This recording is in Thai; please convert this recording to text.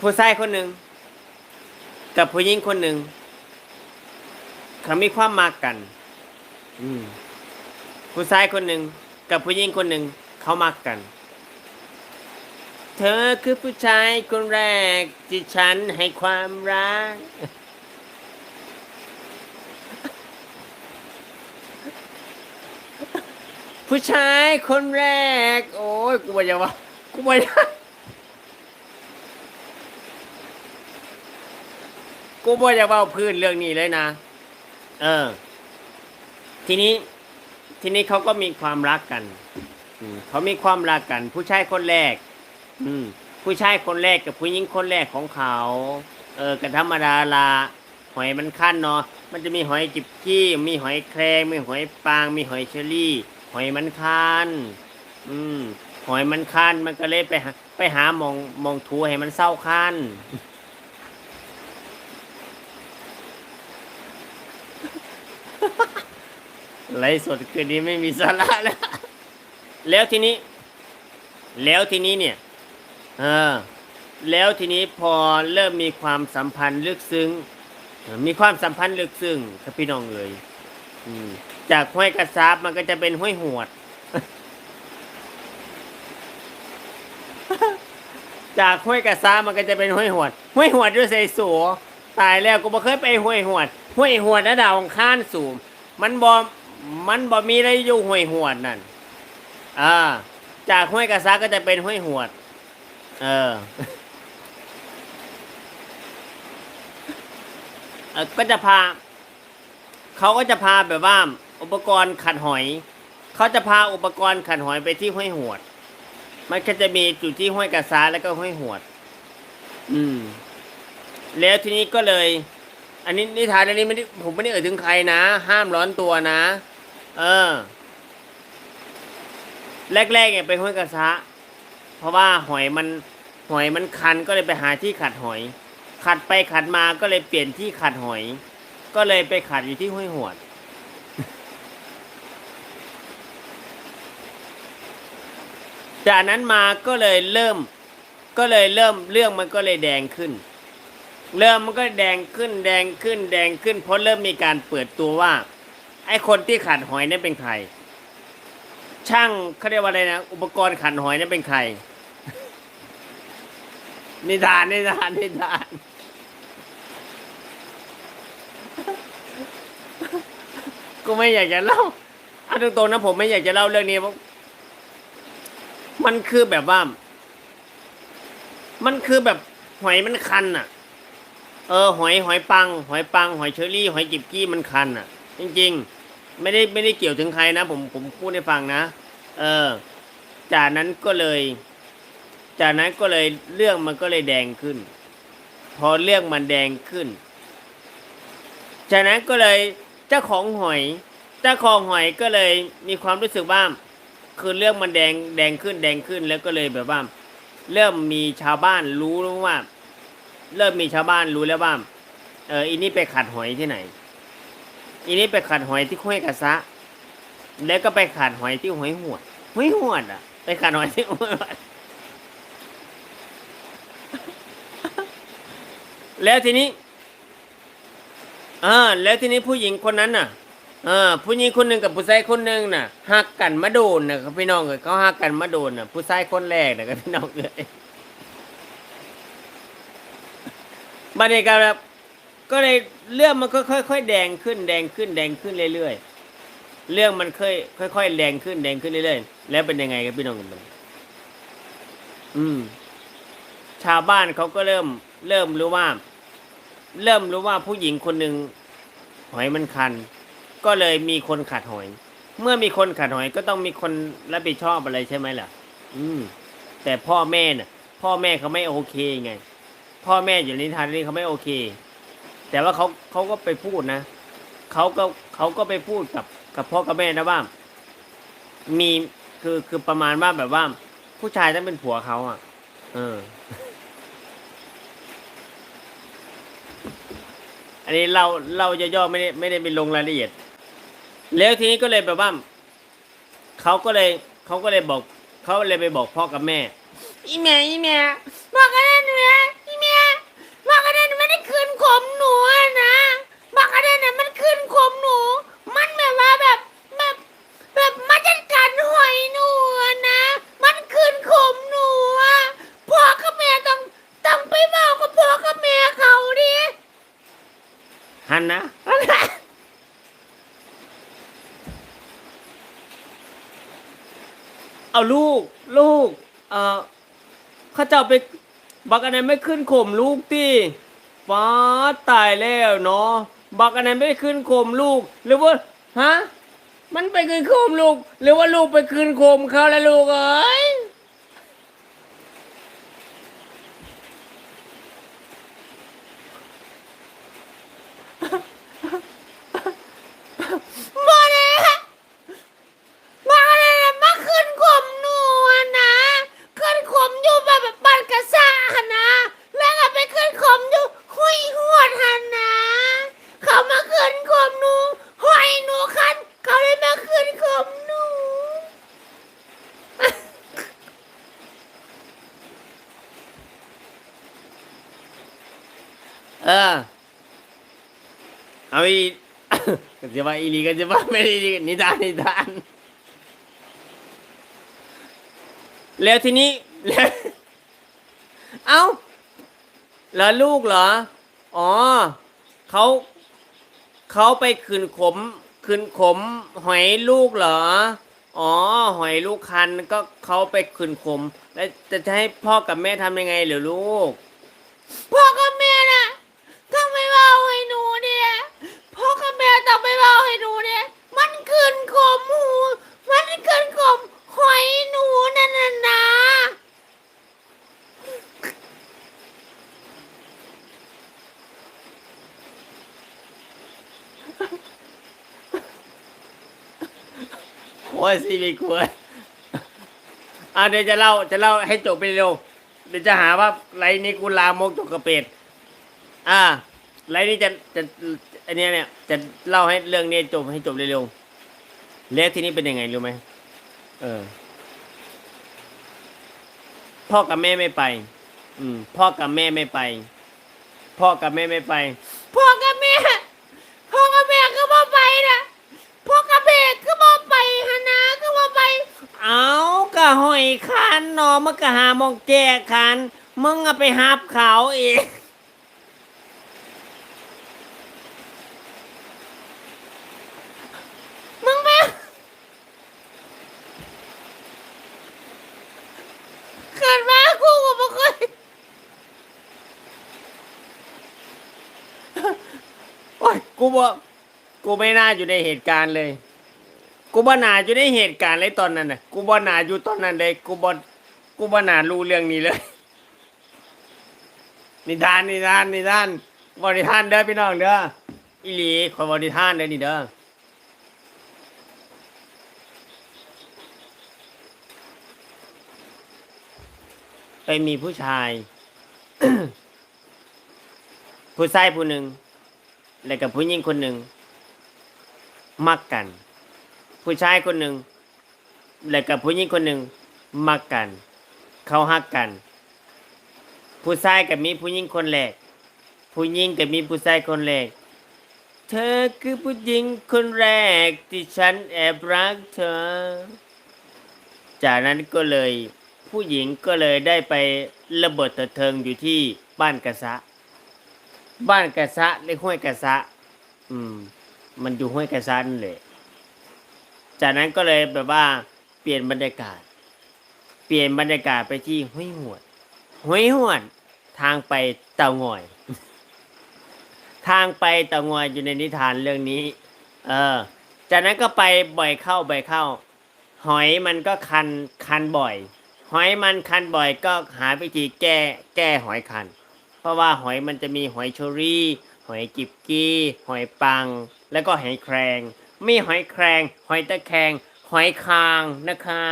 ผู้ชายคนหนึ่งกับผู้หญิงคนหนึ่งเขามีความมากกัน อืมผู้ชายคนหนึ่งกับผู้หญิงคนหนึ่งเขามักกัน เธอคือผู้ชายคนแรกที่ฉันให้ความรัก ผู้ชายคนแรก โอ้ยกูบอกอย่าว่ากูบอกอย่า กูบอกอย่าว่าพื้นเรื่องนี้เลยนะ เออ ทีนี้ ทีนี้เขาก็มีความรักกันเขามีความรักกัน ผู้ชายคนแรก อืม ผู้ชายคนแรกกับผู้หญิงคนแรกของเขา เออกันธรรมดาละหอยมันขั้นเนาะ มันจะมีหอยจิบกี้ มีหอยแครงมีหอยปาง มีหอยเชอรี่ หอยมันคันอืม หอยมันคันมันก็เลยไปหาไปหามองมองถูให้มันเศร้าคัน ไลฟ์สดคืนนี้ไม่มีสาระแล้ว แล้วทีนี้ แล้วทีนี้เนี่ยเออแล้วทีนี้พอเริ่มมีความสัมพันธ์ลึกซึ้ง มีความสัมพันธ์ลึกซึ้งครับพี่น้องเอ๋ยจากห้วยกระซาบมันก็จะเป็นห้วยหวด จากห้วยกระซาบมันก็จะเป็นห้วยหวด ห้วยหวดด้วยใส่สัวตายแล้วกูบ่เคยไปห้วยหวด ห้วยหวดนะดาวของข้านสูงมันบ่มั มันบ่มีอะไรอยู่ห้วยหวดนั่นอ่าจากห้วยกระซาก็จะเป็นห้วยหวดเออเออก็จะพา เขาก็จะพาแบบว่า อุปกรณ์ขัดหอย เขาจะพาอุปกรณ์ขัดหอยไปที่ห้วยหวด มันก็จะมีจุดที่ห้วยกระซาแล้วก็ห้วยหวด อืม แล้วทีนี้ก็เลย อันนี้นิทานอันนี้ไม่ได้ผมไม่ได้เอ่ยถึงใครนะ ห้ามร้อนตัวนะ เออ แรกๆเนี่ยไปห้วยกระซะเพราะว่าหอยมันหอยมันคันก็เลยไปหาที่ขัดหอย ขัดไปขัดมาก็เลยเปลี่ยนที่ขัดหอย ก็เลยไปขัดอยู่ที่ห้วยหวด จากนั้นมาก็เลยเริ่ม ก็เลยเริ่มเรื่องมันก็เลยแดงขึ้น เริ่มมันก็แดงขึ้น แดงขึ้น แดงขึ้นเพราะเริ่มมีการเปิดตัวว่า ไอ้คนที่ขัดหอยนั่เป็นใคร ช่างเขาเรียกว่าอะไรนะอุปกรณ์ขัดหอยนั่เป็นใคร นิทานนิทานนิทานกูไม่อยากจะเล่าเอาตรงๆนะผมไม่อยากจะเล่าเรื่องนี้เพราะมันคือแบบว่า มันคือแบบหอยมันคันอะ เออ หอยหอยปัง หอยปัง หอยเชอรี่ หอยจิบกี้มันคันอะ จริง ๆ ไม่ได้ไม่ได้เกี่ยวถึงใครนะ ผมผมพูดให้ฟังนะ เออ จากนั้นก็เลย จากนั้นก็เลยเรื่องมันก็เลยแดงขึ้น พอเรื่องมันแดงขึ้น จากนั้นก็เลยเจ้าของหอยเจ้าของหอยก็เลยมีความรู้สึกว่าคือเรื่องมันแดงแดงขึ้นแดงขึ้นแล้วก็เลยแบบว่า เริ่มมีชาวบ้านรู้แล้วว่า เริ่มมีชาวบ้านรู้แล้วว่าเอออีนี่ไปขัดหอยที่ไหน อีนี่ไปขัดหอยที่ห้วยกระซะ แล้วก็ไปขัดหอยที่ห้อยหวดหอยหวอะ ไปขัดหอยที่หอยหวแล้วทีนี้อ่าแล้วทีนี้ผู้หญิงคนนั้นน่ะเออผู้หญิงคนหนึ่งกับผู้ชายคนหนึ่งน่ะหักกันมาโดนนะครับพี่น้องเอ้ยเขาหักกันมาโดนน่ะ ผู้ชายคนแรกนะครับพี่น้องเอ้ยบัดนี้ก็แบบ ก็เลยเรื่องมันก็ค่อยๆแดงขึ้นแดงขึ้นแดงขึ้นเรื่อยๆ เรื่องมันค่อยค่อยๆแดงขึ้นแดงขึ้นเรื่อยๆ แล้วเป็นยังไงครับพี่น้องกันอืม ชาวบ้านเขาก็เริ่ม เริ่มรู้ว่า เริ่มรู้ว่าผู้หญิงคนหนึ่งหอยมันคัน ก็เลยมีคนขัดหอย เมื่อมีคนขัดหอยก็ต้องมีคนรับผิดชอบอะไรใช่ไหมล่ะ อืม แต่พ่อแม่น่ะ พ่อแม่เขาไม่โอเคไง พ่อแม่อยู่ในทานนี้เขาไม่โอเค แต่ว่าเขาเขาก็ไปพูดนะเขาก็เขาก็ไปพูดกับกับพ่อกับแม่นะว่า มีคือคือประมาณว่าแบบว่า ผู้ชายต้องเป็นผัวเขาอะ เออ อันนี้เราเราจะย่อไม่ได้ไม่ได้ไปลงรายละเอียด แล้วทีนี้ก็เลยแบบว่าเขาก็เลยเขาก็เลยบอกเขาเลยไปบอกพ่อกับแม่อีแม่อีแม่บอกกัน ขึ้นข่มหนูนะบางคะแนนเนี่ยมันขึ้นข่มหนู มันแบบว่าแบบแบบแบบมันจัการหอยหนูนะ มันขึ้นข่มหนูพ่อกับแม่ต้องต้องไปเมากับพ่อกับแม่เขาดิฮันนะเอาลูกลูก เอ่อข้าเจ้าไปบักอะไรไม่ขึ้นข่มลูกตี ฟ้าตายแล้วเนาะบักอันนั้นไม่ขึ้นโคมลูก หรือว่าฮะมันไปขึ้นโคมลูก หรือว่าลูกไปขึ้นโคมเขาแล้วลูกเอ้ย มาเลยมาเลยมาขึ้นขมหนูอะนะ ขึ้นขมอยู่แบบบ้านกระซ่าหะนะ แล้วก็ไปขึ้นขมอยู่หุยหวดหันนะ เขามาขึ้นขมหนูหอยหนูคัน เขาเลยมาขึ้นขมหนู เออเอาอีก็จะว่าอีลีก็จะว่าไม่ได้นิทานนิทาน แล้วทีนี้แล้วเอาแล้วลูกเหรอ อ๋อเขาเขาไปคืนขมคืนขม หอยลูกเหรอ อ๋อ หอยลูกคันก็เขาไปคืนขม แล้วจะให้พ่อกับแม่ทำยังไงเหรือลูก พ่อกับแม่น่ะต้องไปเบาให้หนูเนี่ยพ่อกับแม่ต้องไปเบา ให้หนูเนี่ยมันขึ้นขมหูมันขึ้นขมหอยหนูนั่นน่ะนะโอ้ยสิไม่ควรอะเดี๋ยวจะเล่าจะเล่าให้จบไปเร็ว เดี๋ยวจะหาว่าไรนี้กูลามกจกกระเป็ด อ่า ไรนี้จะจะอันเนี้ยเนี่ยจะเล่าให้เรื่องนี้จบให้จบเร็วๆแล้วทีนี้เป็นยังไงรู้ไหมเออ พ่อกับแม่ไม่ไป อืม พ่อกับแม่ไม่ไป พ่อกับแม่ไม่ไป พ่อกับแม่ พ่อกับแม่ก็มาไปนะพ่อกับแม่ก็มาไปฮะนะก็มาไป เอากะหอยคันเนอมันกะหามองแจกคันมึงอะไปหับเขาเอง มึงไปเกิดมากูก็ไม่เคยโอ้ยกูบอกกูไม่น่าอยู่ในเหตุการณ์เลย กูบ่น่าอยู่ในเหตุการณ์เลยตอนนั้นน่ะ กูบ่น่าอยู่ตอนนั้นเลยกูบ่กูบ่น่ารู้เรื่องนี้เลย นิทานนิทานนิทานบริทานเด้อพี่น้องเด้ออีหลีขอบริทานเด้อนี่เด้อ ไปมีผู้ชาย ผู้ชายผู้หนึ่งแล้วกับผู้หญิงคนหนึ่งมักกัน ผู้ชายคนหนึ่งแล้วกับผู้หญิงคนหนึ่งมักกัน เขาฮักกัน ผู้ชายกับมีผู้หญิงคนแรกผู้หญิงกับมีผู้ชายคนแรกเธอคือผู้หญิงคนแรกที่ฉันแอบรักเธอ จากนั้นก็เลย ผู้หญิงก็เลยได้ไประเบิดเถิดเทิงอยู่ที่บ้านกระสะ บ้านกระสะในห้วยกระสะ อืม มันอยู่ห้วยกระสะนั่นแหละจากนั้นก็เลยแบบว่า เปลี่ยนบรรยากาศ เปลี่ยนบรรยากาศไปที่ห้วยหวดห้วยหวดทางไปเตางอย ทางไปเตางอยอยู่ในนิทานเรื่องนี้ เออ จากนั้นก็ไปบ่อยเข้าบ่อยเข้า หอยมันก็คันคันบ่อย หอยมันคันบ่อยก็หาวิธีแก้แก้หอยคัน เพราะว่าหอยมันจะมีหอยเชอรี่ หอยกิบกี้ หอยปัง แล้วก็หอยแครง มีหอยแครง หอยตะแคง หอยคางนะคะ